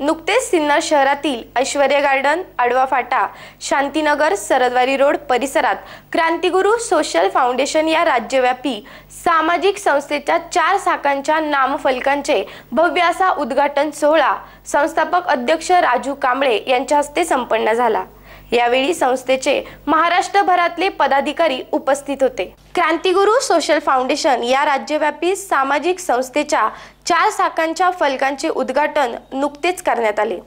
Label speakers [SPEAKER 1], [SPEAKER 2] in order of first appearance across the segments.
[SPEAKER 1] नुकतेच सिन्नर शहरातील ऐश्वर्य गार्डन आडवा फाटा शांतीनगर सरदवारी रोड परिसरात क्रांतिगुरू सोशल फाउंडेशन या राज्यव्यापी सामाजिक संस्थेच्या चार शाखांच्या नामफलकांचे भव्य असा उद्घाटन सोहळा संस्थापक अध्यक्ष राजू कांबळे यांच्या हस्ते संपन्न झाला. यावेळी संस्थेचे महाराष्ट्रभरातले पदाधिकारी उपस्थित होते. क्रांतिगुरू सोशल फाउंडेशन या राज्यव्यापी सामाजिक संस्थेच्या चार शाखांच्या फलकांचे उद्घाटन नुकतेच करण्यात आले.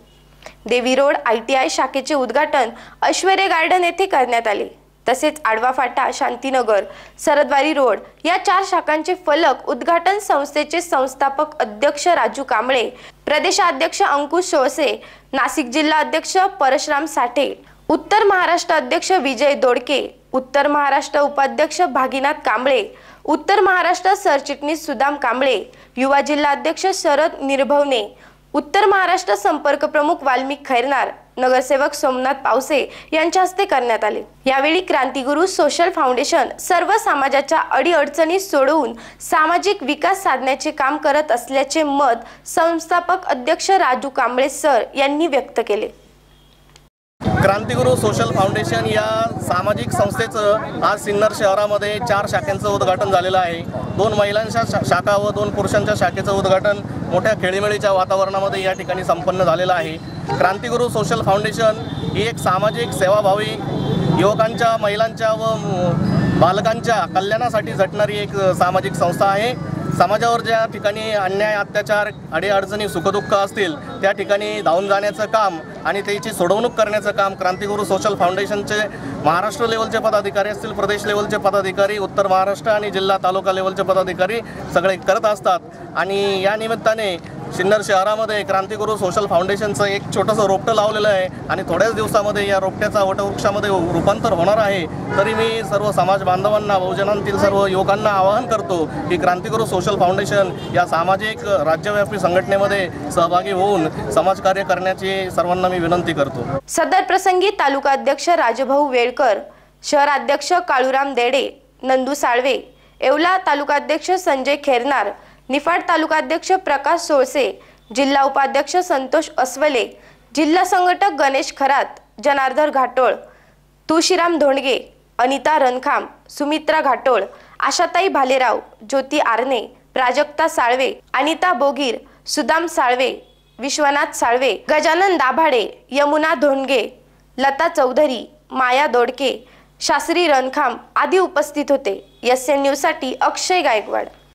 [SPEAKER 1] देवी रोड आय टी आय शाखेचे उद्घाटन ऐश्वर्य गार्डन येथे करण्यात आले. तसेच आडवा फाटा शांतीनगर सरदवारी रोड या चार शाखांचे फलक उद्घाटन संस्थेचे संस्थापक अध्यक्ष राजू कांबळे प्रदेशाध्यक्ष अंकुश शोसे नाशिक जिल्हा अध्यक्ष परशुराम साठे उत्तर महाराष्ट्र अध्यक्ष विजय दोडके उत्तर महाराष्ट्र उपाध्यक्ष भागीनाथ कांबळे उत्तर महाराष्ट्र सरचिटणीस सुदाम कांबळे युवा जिल्हा अध्यक्ष शरद निर्भवने उत्तर महाराष्ट्र संपर्क प्रमुख वाल्मिक खैरनार नगरसेवक सोमनाथ पावसे यांच्या हस्ते करण्यात आले. यावेळी क्रांतीगुरू सोशल फाउंडेशन सर्व समाजाच्या अडीअडचणी सोडवून सामाजिक विकास साधण्याचे काम करत असल्याचे मत संस्थापक अध्यक्ष राजू कांबळे सर यांनी व्यक्त केले.
[SPEAKER 2] क्रांतिगुरू सोशल फाउंडेशन या सामाजिक संस्थेचं आज सिन्नर शहरामध्ये चार शाखांचं उद्घाटन झालेलं आहे. दोन महिलांच्या शा शाखा व दोन पुरुषांच्या शाखेचं उद्घाटन मोठ्या खेळीमेळीच्या वातावरणामध्ये या ठिकाणी संपन्न झालेलं आहे. क्रांतिगुरू सोशल फाउंडेशन ही एक सामाजिक सेवाभावी युवकांच्या महिलांच्या व बालकांच्या कल्याणासाठी झटणारी एक सामाजिक संस्था आहे. समाजावर ज्या ठिकाणी अन्याय अत्याचार अडीअडचणी सुखदुःख असतील त्या ठिकाणी धावून जाण्याचं काम आणि त्याची सोडवणूक करण्याचं काम क्रांतिगुरू सोशल फाउंडेशनचे महाराष्ट्र लेवलचे पदाधिकारी असतील प्रदेश लेवलचे पदाधिकारी उत्तर महाराष्ट्र आणि जिल्हा तालुका लेवलचे पदाधिकारी सगळे करत असतात. आणि या निमित्ताने सिन्नर शहरामध्ये क्रांतिगुरू सोशल फाउंडेशनचं एक छोटंसं रोपटं लावलेलं आहे आणि थोड्याच दिवसामध्ये या रोपट्याचा वटवृक्षामध्ये रूपांतर होणार आहे. तरी मी सर्व समाज बांधवांना बहुजनांतील सर्व युवकांना आवाहन करतो की क्रांतिगुरू सोशल फाउंडेशन या सामाजिक राज्यव्यापी संघटनेमध्ये सहभागी होऊन समाजकार्य करण्याची सर्वांना मी विनंती करतो.
[SPEAKER 1] सदर प्रसंगी तालुका अध्यक्ष राजभाऊ वेळकर शहराध्यक्ष काळूराम देडे नंदू साळवे येवला तालुकाध्यक्ष संजय खेरनार निफाड तालुकाध्यक्ष प्रकाश सोळसे जिल्हा उपाध्यक्ष संतोष अस्वले जिल्हा संघटक गणेश खरात जनार्दन घाटोळ तुळशीराम धोंडगे अनिता रणखाम सुमित्रा घाटोळ आशाताई भालेराव ज्योती आरणे प्राजक्ता साळवे अनिता बोगीर सुदाम साळवे विश्वनाथ साळवे गजानन दाभाडे यमुना धोंडगे लता चौधरी माया दोडके शास्त्री रणखाम आदी उपस्थित होते. एस एन न्यूजसाठी अक्षय गायकवाड.